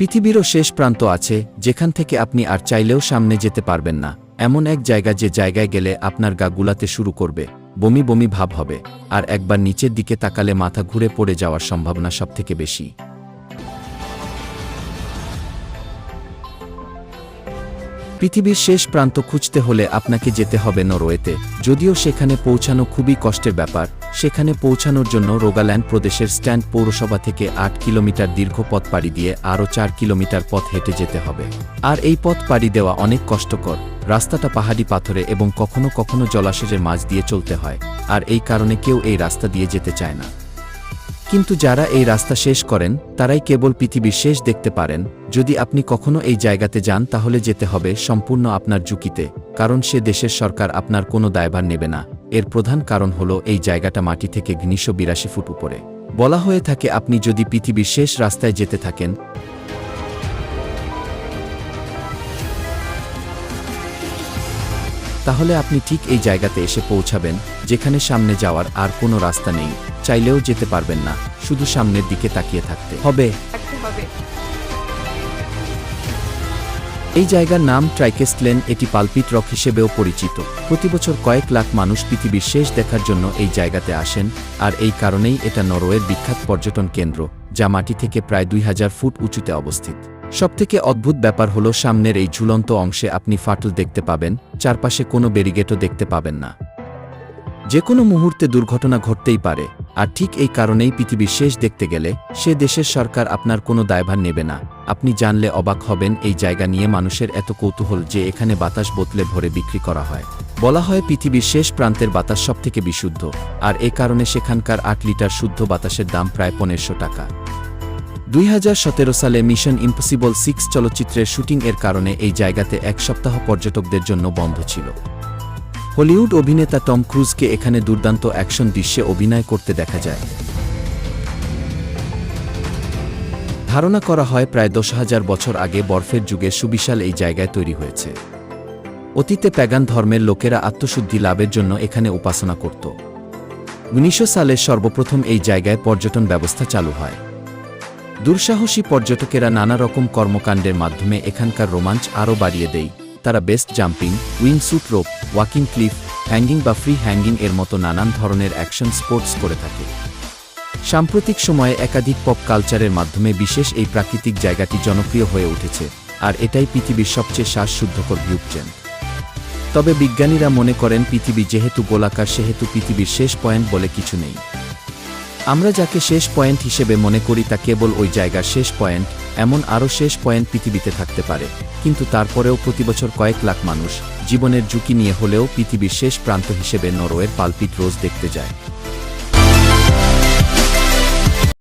পৃথিবীরও শেষ প্রান্ত আছে, যেখান থেকে আপনি আর চাইলেও সামনে যেতে পারবেন না। এমন এক জায়গা যে জায়গায় গেলে আপনার গা গুলাতে শুরু করবে, বমি বমি ভাব হবে, আর একবার নিচের দিকে তাকালে মাথা ঘুরে পড়ে যাওয়ার সম্ভাবনা সবথেকে বেশি। পৃথিবীর শেষ প্রান্ত খুঁজতে হলে আপনাকে যেতে হবে নরওয়েতে, যদিও সেখানে পৌঁছানো খুবই কষ্টের ব্যাপার সেখানে পৌঁছানোর জন্য রোগাল্যান্ড প্রদেশের স্ট্যান্ড পৌরসভা থেকে আট কিলোমিটার দীর্ঘ পথ পাড়ি দিয়ে আরও চার কিলোমিটার পথ হেঁটে যেতে হবে। আর এই পথ পাড়ি দেওয়া অনেক কষ্টকর। রাস্তাটা পাহাড়ি পাথরে এবং কখনো কখনো জলাশয়ের মাঝ দিয়ে চলতে হয়, আর এই কারণে কেউ এই রাস্তা দিয়ে যেতে চায় না। কিন্তু যারা এই রাস্তা শেষ করেন, তারাই কেবল পৃথিবীর শেষ দেখতে পারেন। যদি আপনি কখনো এই জায়গাতে যান, তাহলে যেতে হবে সম্পূর্ণ আপনার ঝুঁকিতে, কারণ সে দেশের সরকার আপনার কোনো দায়ভার নেবে না। এর প্রধান কারণ হল এই জায়গাটা মাটি থেকে ঘনিশো বিরাশি ফুট উপরে। বলা হয়ে থাকে আপনি যদি পৃথিবীর শেষ রাস্তায় যেতে থাকেন, তাহলে আপনি ঠিক এই জায়গাতে এসে পৌঁছাবেন, যেখানে সামনে যাওয়ার আর কোনো রাস্তা নেই। চাইলেও যেতে পারবেন না, শুধু সামনের দিকে তাকিয়ে থাকতে হবে। এই জায়গার নাম ট্রাইকেস্টলেন এটি পালপিট রক হিসেবেও পরিচিত। প্রতিবছর কয়েক লাখ মানুষ পৃথিবীর শেষ দেখার জন্য এই জায়গাতে আসেন, আর এই কারণেই এটা নরওয়ের বিখ্যাত পর্যটন কেন্দ্র, যা মাটি থেকে প্রায় দুই হাজার ফুট উঁচুতে অবস্থিত। সবথেকে অদ্ভুত ব্যাপার হল সামনের এই ঝুলন্ত অংশে আপনি ফাটল দেখতে পাবেন, চারপাশে কোনো ব্যারিগেটও দেখতে পাবেন না। যে কোনো মুহূর্তে দুর্ঘটনা ঘটতেই পারে আর ঠিক এই কারণেই পৃথিবীর শেষ দেখতে গেলে সে দেশের সরকার আপনার কোনো দায়ভার নেবে না। আপনি জানলে অবাক হবেন এই জায়গা নিয়ে মানুষের এত কৌতূহল যে এখানে বাতাস বোতলে ভরে বিক্রি করা হয়। বলা হয় পৃথিবীর শেষ প্রান্তের বাতাস সবথেকে বিশুদ্ধ, আর এ কারণে সেখানকার আট লিটার শুদ্ধ বাতাসের দাম প্রায় পনেরোশো টাকা। দুই হাজার সতেরো সালে মিশন ইম্পসিবল সিক্স চলচ্চিত্রের শুটিং এর কারণে এই জায়গাতে এক সপ্তাহ পর্যটকদের জন্য বন্ধ ছিল। হলিউড অভিনেতা টম ক্রুজকে এখানে দুর্দান্ত অ্যাকশন দৃশ্যে অভিনয় করতে দেখা যায়। ধারণা করা হয় প্রায় দশ হাজার বছর আগে বরফের যুগে সুবিশাল এই জায়গায় তৈরি হয়েছে। অতীতে প্যাগান ধর্মের লোকেরা আত্মশুদ্ধি লাভের জন্য এখানে উপাসনা করত। উনিশশো সালে সর্বপ্রথম এই জায়গায় পর্যটন ব্যবস্থা চালু হয়। দুঃসাহসী পর্যটকেরা নানা রকম কর্মকাণ্ডের মাধ্যমে এখানকার রোমাঞ্চ আরও বাড়িয়ে দেয়। তারা base jumping wingsuit rope, walking cliff, hanging বা ফ্রি হ্যাঙ্গিং এর মতো নানান ধরনের অ্যাকশন স্পোর্টস করে থাকে। সাম্প্রতিক সময়ে একাধিক পপ কালচারের মাধ্যমে বিশেষ এই প্রাকৃতিক জায়গাটি জনপ্রিয় হয়ে উঠেছে, আর এটাই পৃথিবীর সবচেয়ে শ্বাসশুদ্ধকর ভিউপচেন তবে বিজ্ঞানীরা মনে করেন পৃথিবী যেহেতু গোলাকার, সেহেতু পৃথিবীর শেষ পয়েন্ট বলে কিছু নেই। আমরা যাকে শেষ পয়েন্ট হিসেবে মনে করি তা কেবল ওই জায়গার শেষ পয়েন্ট এমন আরও শেষ পয়েন্ট পৃথিবীতে থাকতে পারে। কিন্তু তারপরেও প্রতিবছর কয়েক লাখ মানুষ জীবনের ঝুঁকি নিয়ে হলেও পৃথিবীর শেষ প্রান্ত হিসেবে নরওয়ের পালপিট রোজ দেখতে যায়।